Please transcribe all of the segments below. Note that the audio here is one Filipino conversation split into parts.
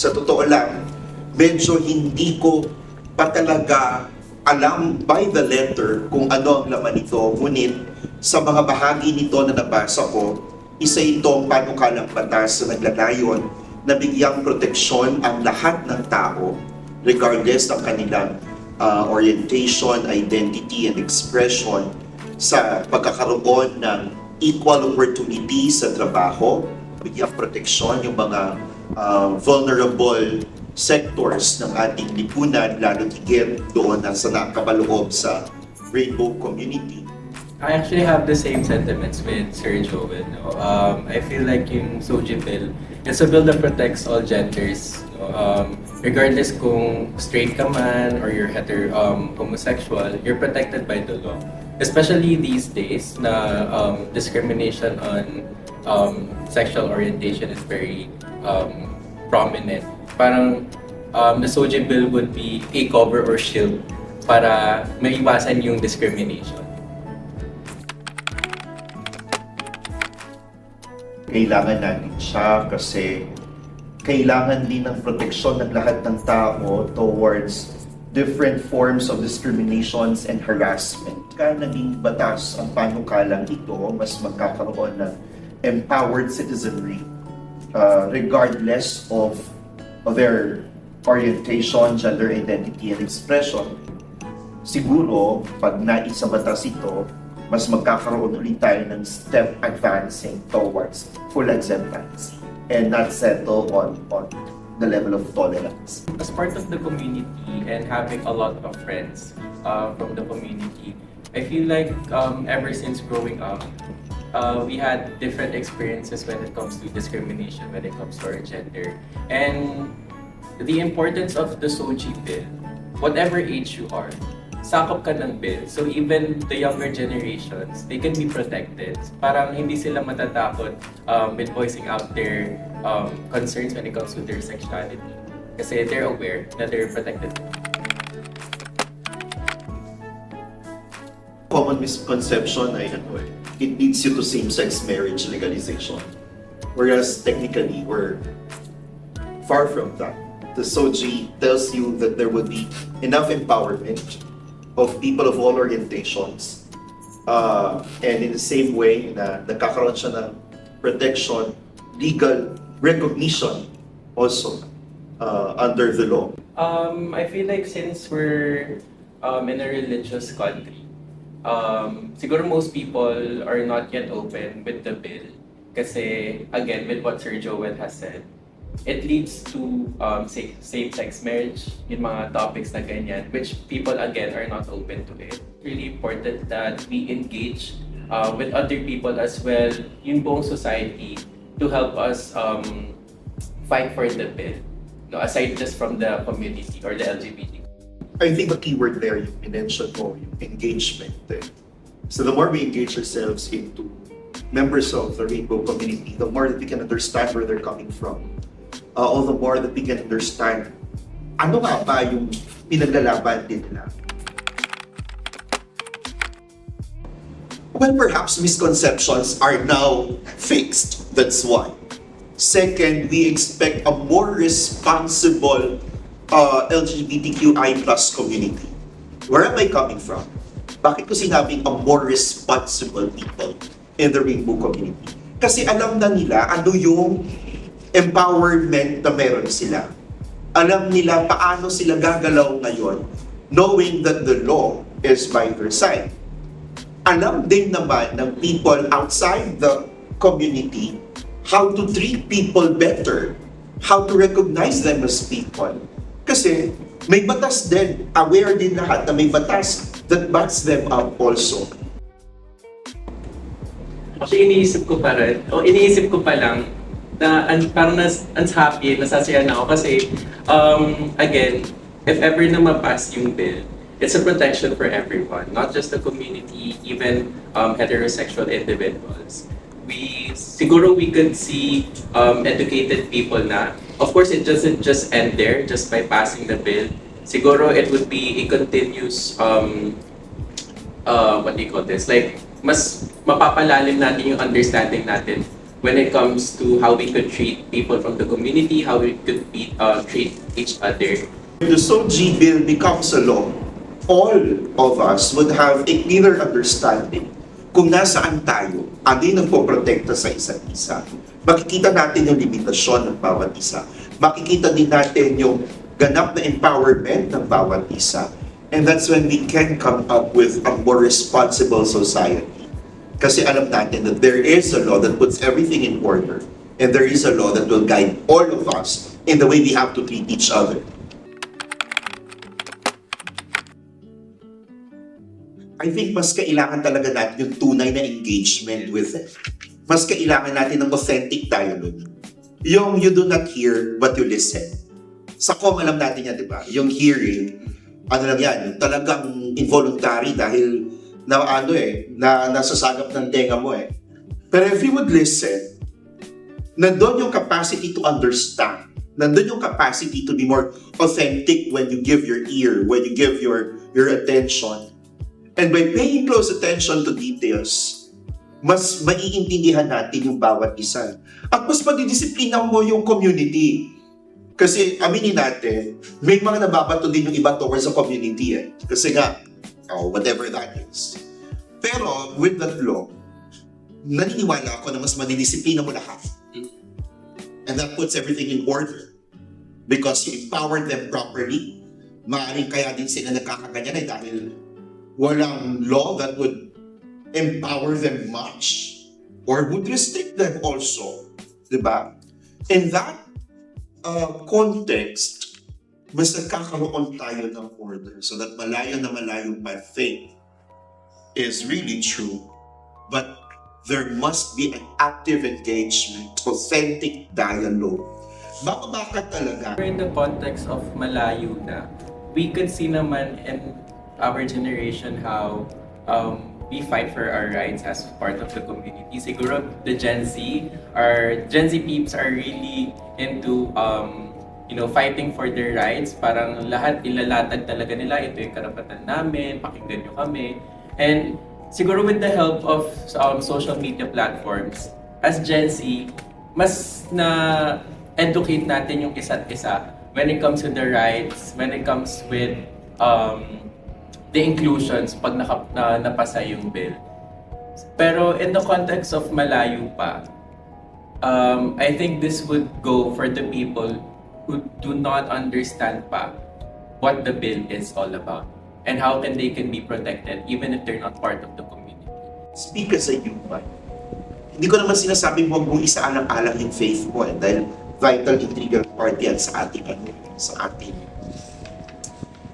Sa totoo lang, medyo hindi ko pa talaga alam by the letter kung ano ang laman nito. Ngunit sa mga bahagi nito na nabasa ko, isa itong panukalang batas na naglalayon na bigyang proteksyon ang lahat ng tao regardless ng kanilang uh, orientation, identity, and expression sa pagkakaroon ng equal opportunity sa trabaho, bigyang proteksyon yung mga uh, vulnerable sectors ng ating lipunan, lalo higit doon na sa nakabaloob sa rainbow community. I actually have the same sentiments with Sir Joel. No? Um, I feel like yung Soji bill, it's a bill that protects all genders. No? Um, regardless kung straight ka man or you're hetero, um, homosexual, you're protected by the law. Especially these days na um, discrimination on um, sexual orientation is very um, prominent. Parang um, the Soji bill would be a cover or shield para maiwasan yung discrimination. kailangan natin siya kasi kailangan din ng proteksyon ng lahat ng tao towards different forms of discriminations and harassment. Kaya naging batas ang panukalang ito, mas magkakaroon ng empowered citizenry uh, regardless of, of their orientation, gender identity, and expression. Siguro, pag naisa batas ito, mas magkakaroon ulit tayo ng step advancing towards full acceptance and not settle on, on the level of tolerance. as part of the community and having a lot of friends uh, from the community, I feel like um, ever since growing up, uh, we had different experiences when it comes to discrimination, when it comes to our gender. And the importance of the SOGI bill, whatever age you are, sakop ka ng bill. So even the younger generations, they can be protected. Parang hindi sila matatakot um, with voicing out their um, concerns when it comes to their sexuality. Kasi they're aware that they're protected. Common misconception ay ano eh, it leads you to same-sex marriage legalization. Whereas technically, we're far from that. The SOGI tells you that there would be enough empowerment of people of all orientations. Uh, and in the same way na nagkakaroon siya ng protection, legal recognition also uh, under the law. Um, I feel like since we're um, in a religious country, um, siguro most people are not yet open with the bill. Kasi, again, with what Sir Joel has said, it leads to um, sa- same-sex marriage, yung mga topics na ganyan, which people, again, are not open to it. Really important that we engage uh, with other people as well, yung buong society, to help us um, fight for the bill. No, aside just from the community or the LGBT. I think the key word there, yung minention mo, yung engagement. Eh. So the more we engage ourselves into members of the rainbow community, the more that we can understand where they're coming from. Uh, all the more that we can understand ano nga ba yung pinaglalaban din nila. Well, perhaps misconceptions are now fixed. That's one. Second, we expect a more responsible uh, LGBTQI plus community. Where am I coming from? Bakit ko sinabing a more responsible people in the rainbow community? Kasi alam na nila ano yung empowerment na meron sila. Alam nila paano sila gagalaw ngayon knowing that the law is by their side. Alam din naman ng people outside the community how to treat people better, how to recognize them as people. Kasi may batas din, aware din lahat na may batas that backs them up also. Actually, iniisip ko pa rin, o iniisip ko pa lang, na an, parang nas, ans happy, nasasaya na ako kasi, um, again, if ever na mapas yung bill, it's a protection for everyone, not just the community, even um, heterosexual individuals. We, siguro we could see um, educated people na, of course, it doesn't just end there, just by passing the bill. Siguro it would be a continuous um, uh, what do you call this? Like, mas mapapalalim natin yung understanding natin when it comes to how we could treat people from the community, how we could be, uh, treat each other. If the SOGI bill becomes a law, all of us would have a clearer understanding kung nasaan tayo, ano yung nagpoprotekta sa isa't isa. Makikita natin yung limitasyon ng bawat isa. Makikita din natin yung ganap na empowerment ng bawat isa. And that's when we can come up with a more responsible society. Kasi alam natin that there is a law that puts everything in order. And there is a law that will guide all of us in the way we have to treat each other. I think mas kailangan talaga natin yung tunay na engagement with it. Mas kailangan natin ng authentic dialogue. Yung you do not hear, but you listen. Sa com, alam natin yan, di ba? Yung hearing, ano lang yan, yung talagang involuntary dahil na ano eh, na nasasagap ng tenga mo eh. Pero if you would listen, nandun yung capacity to understand. Nandun yung capacity to be more authentic when you give your ear, when you give your your attention. And by paying close attention to details, mas maiintindihan natin yung bawat isa. At mas madidisiplina mo yung community. Kasi aminin natin, may mga nababato din yung iba towards the community eh. Kasi nga, oh, whatever that is. Pero with that law, naniniwala ako na mas madidisiplina mo lahat. And that puts everything in order. Because you empower them properly. Maaaring kaya din sila nagkakaganyan eh dahil walang law that would empower them much or would restrict them also. Diba? In that uh, context, mas nagkakaroon tayo ng order so that malayo na malayo pa faith is really true. But there must be an active engagement, authentic dialogue. Baka baka talaga. In the context of malayo na, we could see naman in our generation how um, we fight for our rights as part of the community. Siguro the Gen Z, our Gen Z peeps are really into um, you know, fighting for their rights. Parang lahat ilalatag talaga nila, ito yung karapatan namin, pakinggan nyo kami. And siguro with the help of um, social media platforms, as Gen Z, mas na educate natin yung isa't isa when it comes to the rights, when it comes with um, the inclusions pag naka, na, napasa yung bill. Pero in the context of malayo pa, um, I think this would go for the people who do not understand pa what the bill is all about and how can they can be protected even if they're not part of the community. Speak as a human. Hindi ko naman sinasabi mo kung isaalang-alang yung faith mo eh, dahil vital integral part yan sa ating ano, sa ating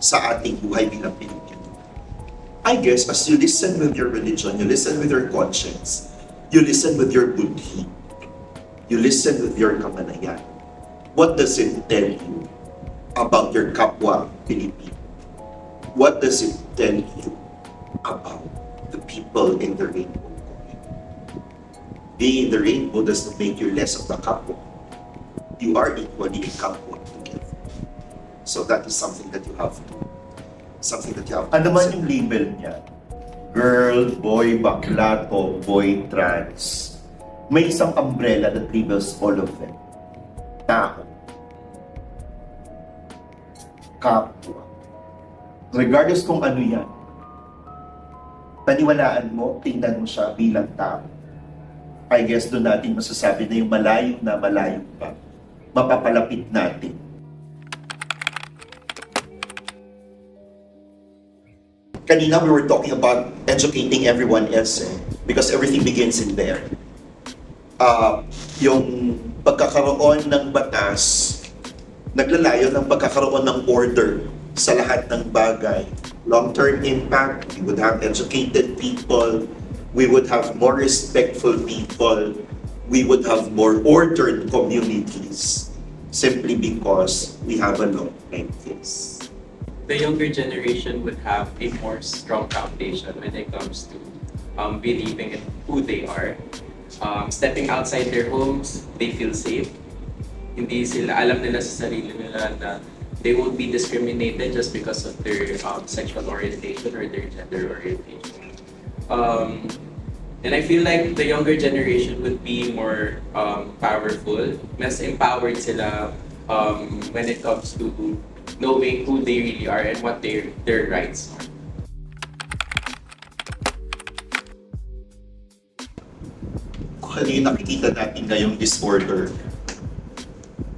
sa ating buhay bilang Pilipino. I guess as you listen with your religion, you listen with your conscience, you listen with your buddhi, you listen with your kamanayan. What does it tell you about your kapwa Pilipino? What does it tell you about the people in the rainbow? Being in the rainbow does not make you less of the kapwa. You are equally a kapwa together. So that is something that you have to, something that you have Ano man yung label niya? Girl, boy, bakla, boy, trans. May isang umbrella that labels all of them. Tao. Kapwa. Regardless kung ano yan, paniwalaan mo, tingnan mo siya bilang tao. I guess doon natin masasabi na yung malayo na malayo pa, mapapalapit natin Kanina we were talking about educating everyone else eh, because everything begins in there. Uh, yung pagkakaroon ng batas, naglalayo ng pagkakaroon ng order sa lahat ng bagay. Long-term impact, we would have educated people, we would have more respectful people, we would have more ordered communities simply because we have a law like this. The younger generation would have a more strong foundation when it comes to um, believing in who they are. Um, stepping outside their homes, they feel safe. Hindi sila, alam nila sa sarili nila na they won't be discriminated just because of their um, sexual orientation or their gender orientation. Um, And I feel like the younger generation would be more um, powerful, mas empowered sila um, when it comes to knowing who they really are and what their their rights are. kung ano yung nakikita natin ngayong disorder,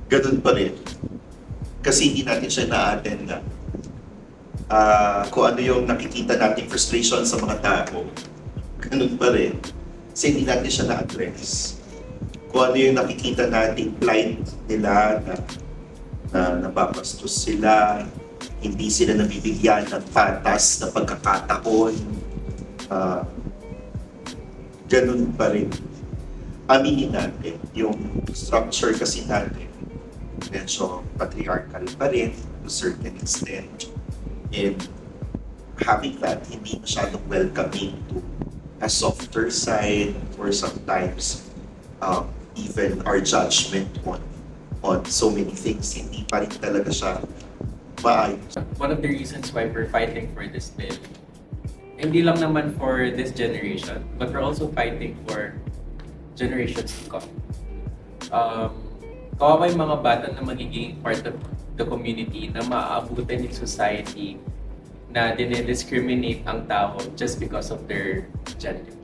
ganun pa rin. Kasi hindi natin siya na-attend na. Ah, kung ano yung nakikita nating frustration sa mga tao, ganun pa rin. Kasi hindi natin siya na-address. Kung ano yung nakikita nating plight nila na, na napapastos sila, hindi sila nabibigyan ng patas na pagkakataon, ah, ganun pa rin. Aminin natin yung structure kasi natin. Medyo patriarchal pa rin to a certain extent. And having that hindi masyadong welcoming to a softer side or sometimes um, even our judgment on on so many things hindi pa rin talaga siya maayos One of the reasons why we're fighting for this bill, hindi lang naman for this generation, but we're also fighting for generations to come. Um, kawawa yung mga bata na magiging part of the community na maaabutan yung society na dinidiscriminate ang tao just because of their gender.